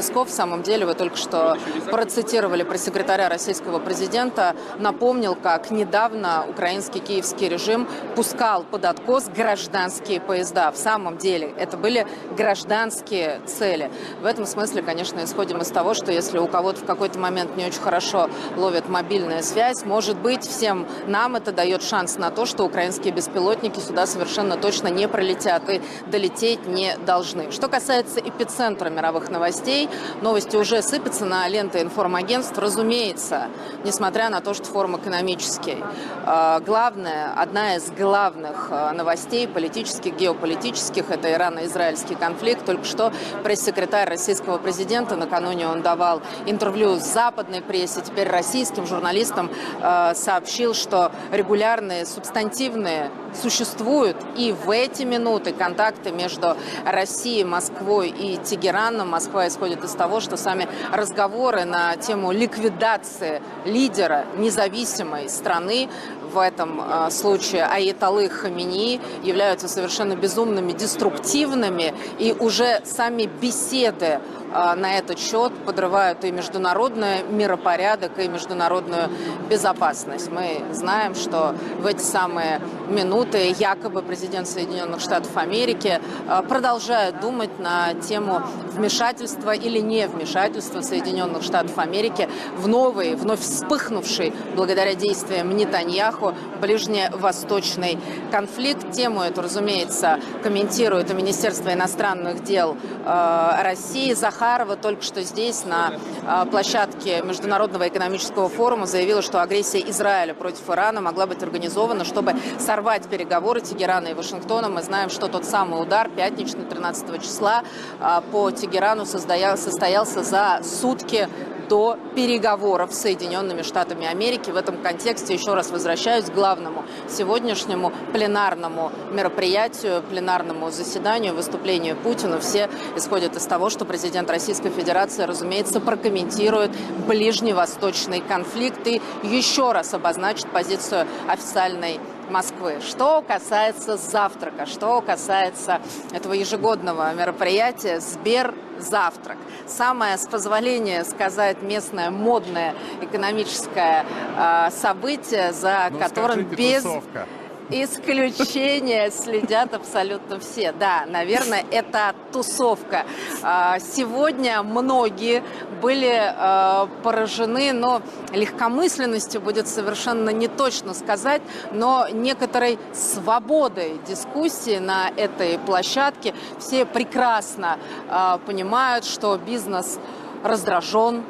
Песков, в самом деле, вы только что процитировали пресс-секретаря российского президента, напомнил, как недавно украинский киевский режим пускал под откос гражданские поезда. В самом деле, это были гражданские цели. В этом смысле, конечно, исходим из того, что если у кого-то в какой-то момент не очень хорошо ловит мобильная связь, может быть, всем нам это дает шанс на то, что украинские беспилотники сюда совершенно точно не пролетят и долететь не должны. Что касается эпицентра мировых новостей, новости уже сыпятся на ленты информагентств, разумеется, несмотря на то, что форум экономический. Э, Главное, одна из главных э, новостей политических, геополитических, это ирано-израильский конфликт. Только что пресс-секретарь российского президента, накануне он давал интервью с западной прессе, теперь российским журналистам, э, сообщил, что регулярные субстантивные существуют и в эти минуты контакты между Россией, Москвой и Тегераном. Москва исходит из того, что сами разговоры на тему ликвидации лидера независимой страны в этом э, случае Аятолы Хамини являются совершенно безумными, деструктивными, и уже сами беседы на этот счет подрывают и международный миропорядок, и международную безопасность. Мы знаем, что в эти самые минуты якобы президент Соединенных Штатов Америки э, продолжает думать на тему вмешательства или не вмешательства Соединенных Штатов Америки в новый, вновь вспыхнувший благодаря действиям Нетаньяху ближневосточный конфликт. Тему эту, разумеется, комментирует и Министерство иностранных дел э, России. Захарова только что здесь, на э, площадке Международного экономического форума, заявила, что агрессия Израиля против Ирана могла быть организована, чтобы сорвать переговоры Тегерана и Вашингтона. Мы знаем, что тот самый удар пятничный 13 числа э, по Тегерану состоялся, состоялся за сутки до переговоров с Соединенными Штатами Америки. В этом контексте еще раз возвращаюсь к главному сегодняшнему пленарному мероприятию, пленарному заседанию, выступлению Путина. Все исходят из того, что президент Российской Федерации, разумеется, прокомментирует ближневосточный конфликт и еще раз обозначит позицию официальной Москвы. Что касается завтрака, что касается этого ежегодного мероприятия «Сбер завтрак». Самое, с позволения сказать, местное модное экономическое э, событие, за Ну, которым скажите, без тусовка. Исключения следят абсолютно все. Да, наверное, это тусовка. А, Сегодня многие были а, поражены, но легкомысленностью будет совершенно не точно сказать, но некоторой свободой дискуссии на этой площадке. Все прекрасно а, понимают, что бизнес раздражен,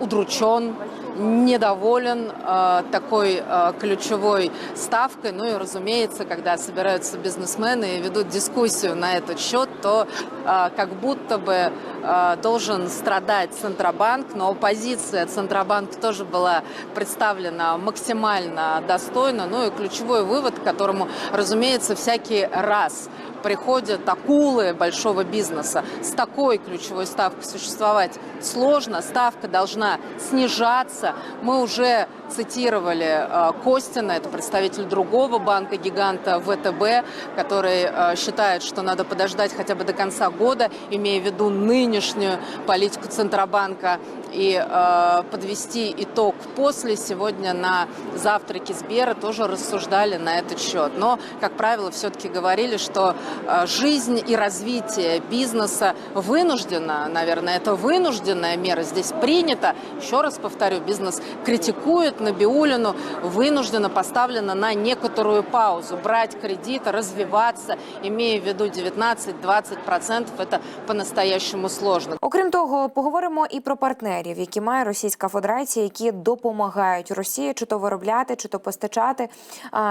удручен, недоволен э, такой э, ключевой ставкой. Ну и, разумеется, когда собираются бизнесмены и ведут дискуссию на этот счет, то э, как будто бы э, должен страдать Центробанк, но позиция Центробанка тоже была представлена максимально достойно. Ну и ключевой вывод, к которому, разумеется, всякий раз приходят акулы большого бизнеса. С такой ключевой ставкой существовать сложно. Ставка должна снижаться. Мы уже цитировали э, Костина, это представитель другого банка-гиганта ВТБ, который считает, что надо подождать хотя бы до конца года, имея в виду нынешнюю политику Центробанка, и э, подвести итог после. Сегодня на завтраке Сбера тоже рассуждали на этот счет. Но, как правило, все-таки говорили, что э, жизнь и развитие бизнеса вынуждена, наверное, это вынужденная мера здесь принята. Еще раз повторю, бизнес критикует Набиулину, вынуждена поставлена на некоторую паузу. Брать кредит, развиваться, имея в виду 19-20%, это по-настоящему сложно. Окрім того, поговоримо і про партнерів, які має Російська Федерація, які допомагають Росії чи то виробляти, чи то постачати,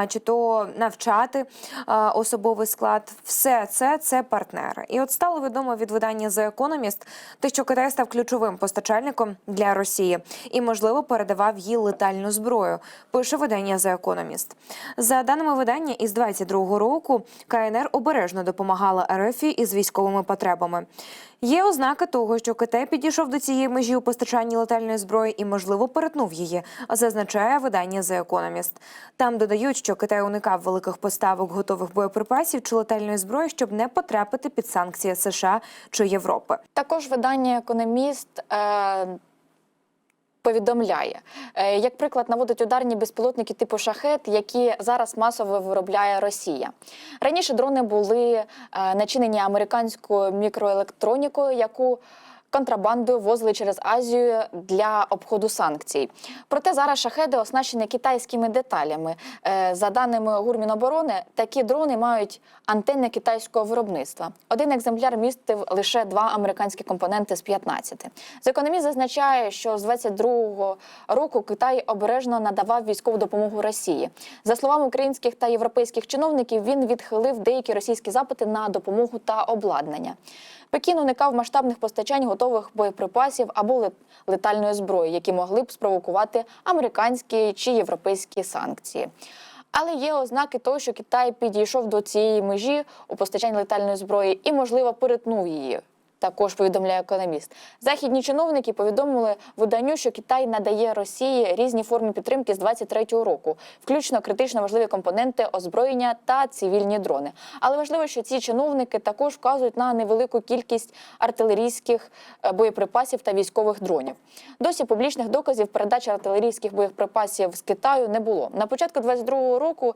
чи то навчати особовий склад. Все це це партнери. І от стало відомо від видання The Economist, те, що Китай став ключовим постачальником для Росії і, можливо, передавав їй летальну зброю. Пише видання The Economist. За даними видання, із 22-го року КНР обережно допомагала РФ із військовими ядерними потребами. Є ознаки того, що Китай підійшов до цієї межі у постачанні летальної зброї і, можливо, перетнув її, зазначає видання The Economist. Там додають, що Китай уникав великих поставок готових боєприпасів чи летальної зброї, щоб не потрапити під санкції США чи Європи. Також видання Економіст е, повідомляє, е, як приклад наводить ударні безпілотники типу шахет, які зараз масово виробляє Росія. Раніше дрони були е, начинені американською мікроелектронікою, яку контрабандою возили через Азію для обходу санкцій. Проте зараз шахеди оснащені китайськими деталями. Е, За даними Гурміноборони, такі дрони мають антенни китайського виробництва. Один екземпляр містив лише два американські компоненти з 15. З економіст зазначає, що з 22-го року Китай обережно надавав військову допомогу Росії. За словами українських та європейських чиновників, він відхилив деякі російські запити на допомогу та обладнання. Пекін уникав масштабних постачань готових боєприпасів або летальної зброї, які могли б спровокувати американські чи європейські санкції. Але є ознаки того, що Китай підійшов до цієї межі у постачанні летальної зброї і, можливо, перетнув її. Також повідомляє економіст. Західні чиновники повідомили виданню, що Китай надає Росії різні форми підтримки з 23-го року, включно критично важливі компоненти озброєння та цивільні дрони. Але важливо, що ці чиновники також вказують на невелику кількість артилерійських е, боєприпасів та військових дронів. Досі публічних доказів передачі артилерійських боєприпасів з Китаю не було. На початку 22-го року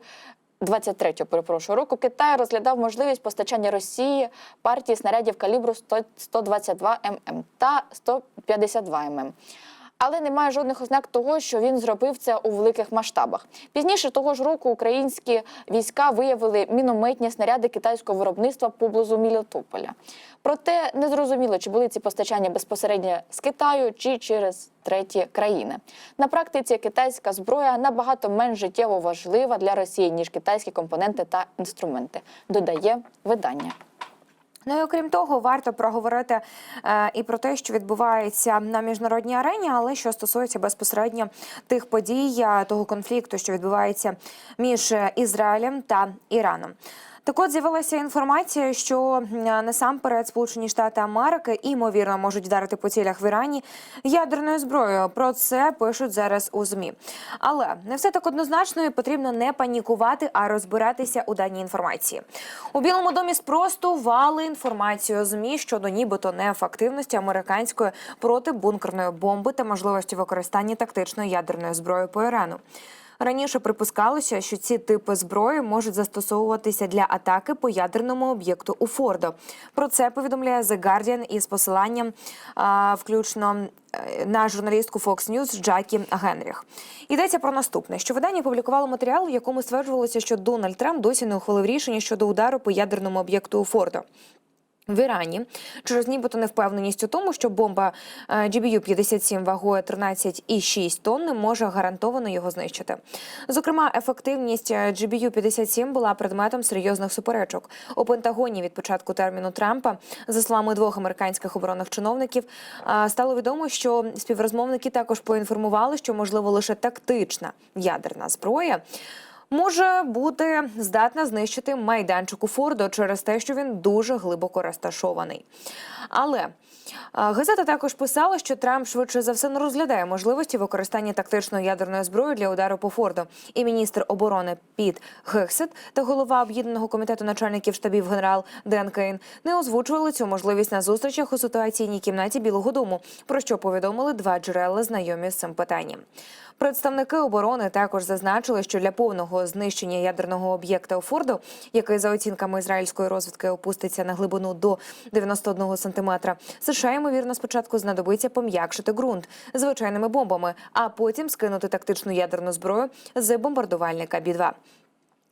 23-го, перепрошую, року Китай розглядав можливість постачання Росії партії снарядів калібру 100 122 мм та 152 мм. Але немає жодних ознак того, що він зробив це у великих масштабах. Пізніше того ж року українські війська виявили мінометні снаряди китайського виробництва поблизу Мілітополя. Проте не зрозуміло, чи були ці постачання безпосередньо з Китаю чи через треті країни. На практиці китайська зброя набагато менш життєво важлива для Росії ніж китайські компоненти та інструменти, додає видання. Ну і окрім того, варто проговорити е, і про те, що відбувається на міжнародній арені, але що стосується безпосередньо тих подій, е, того конфлікту, що відбувається між е, Ізраїлем та Іраном. Так от з'явилася інформація, що насамперед Сполучені Штати Америки імовірно можуть вдарити по цілях в Ірані ядерною зброєю. Про це пишуть зараз у змі. Але не все так однозначно і потрібно не панікувати, а розбиратися у даній інформації. У Білому домі спростували інформацію змі щодо нібито неефективності американської протибункерної бомби та можливості використання тактичної ядерної зброї по Ірану. Раніше припускалося, що ці типи зброї можуть застосовуватися для атаки по ядерному об'єкту у Фордо. Про це повідомляє The Guardian із посиланням а, включно е, на журналістку Fox News Джакі Генріх. Йдеться про наступне: що видання опублікувало матеріал, в якому стверджувалося, що Дональд Трамп досі не ухвалив рішення щодо удару по ядерному об'єкту у Фордо. В Ірані через нібито невпевненість у тому, що бомба е, GBU-57 вагою 13,6 тонн може гарантовано його знищити. Зокрема, ефективність е, GBU-57 була предметом серйозних суперечок у Пентагоні від початку терміну Трампа. За словами двох американських оборонних чиновників, е, стало відомо, що співрозмовники також поінформували, що можливо лише тактична ядерна зброя може бути здатна знищити майданчик у Фордо через те, що він дуже глибоко розташований. Але газета також писала, що Трамп швидше за все не розглядає можливості використання тактичної ядерної зброї для удару по Фордо. І міністр оборони Піт Гексет та голова об'єднаного комітету начальників штабів генерал Ден Кейн не озвучували цю можливість на зустрічах у ситуаційній кімнаті Білого Дому, про що повідомили два джерела, знайомі з цим питанням. Представники оборони також зазначили, що для повного знищення ядерного об'єкта у Фордо, який за оцінками ізраїльської розвідки опуститься на глибину до 91 сантиметра, США ймовірно спочатку знадобиться пом'якшити ґрунт звичайними бомбами, а потім скинути тактичну ядерну зброю з бомбардувальника Бі 2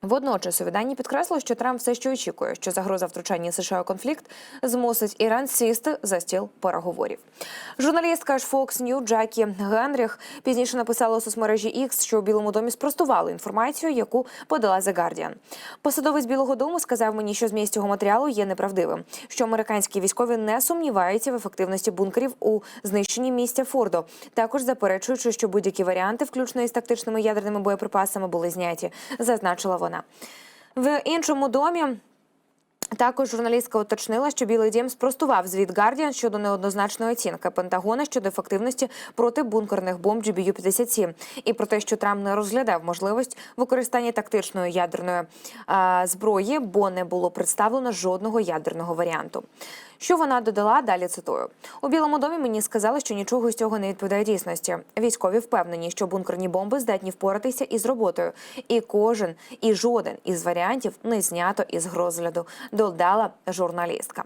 Водночас у виданні підкреслило, що Трамп все ще очікує, що загроза втручання США у конфлікт змусить Іран сісти за стіл переговорів. Журналістка ж Fox News Джакі Генріх пізніше написала у соцмережі X, що у Білому домі спростували інформацію, яку подала The Guardian. Посадовець Білого Дому сказав мені, що зміст цього матеріалу є неправдивим, що американські військові не сумніваються в ефективності бункерів у знищенні місця Фордо. Також заперечуючи, що будь-які варіанти, включно із тактичними ядерними боєприпасами, були зняті, зазначила вона. В іншому домі Також журналістка уточнила, що Білий Дім спростував звіт Guardian щодо неоднозначної оцінки Пентагона щодо ефективності протибункерних бомб GBU-57 і про те, що Трамп не розглядав можливість використання тактичної ядерної а, зброї, бо не було представлено жодного ядерного варіанту. Що вона додала далі? Цитую у Білому домі. Мені сказали, що нічого з цього не відповідає дійсності. Військові впевнені, що бункерні бомби здатні впоратися із роботою, і кожен і жоден із варіантів не знято із розгляду. Додала журналістка.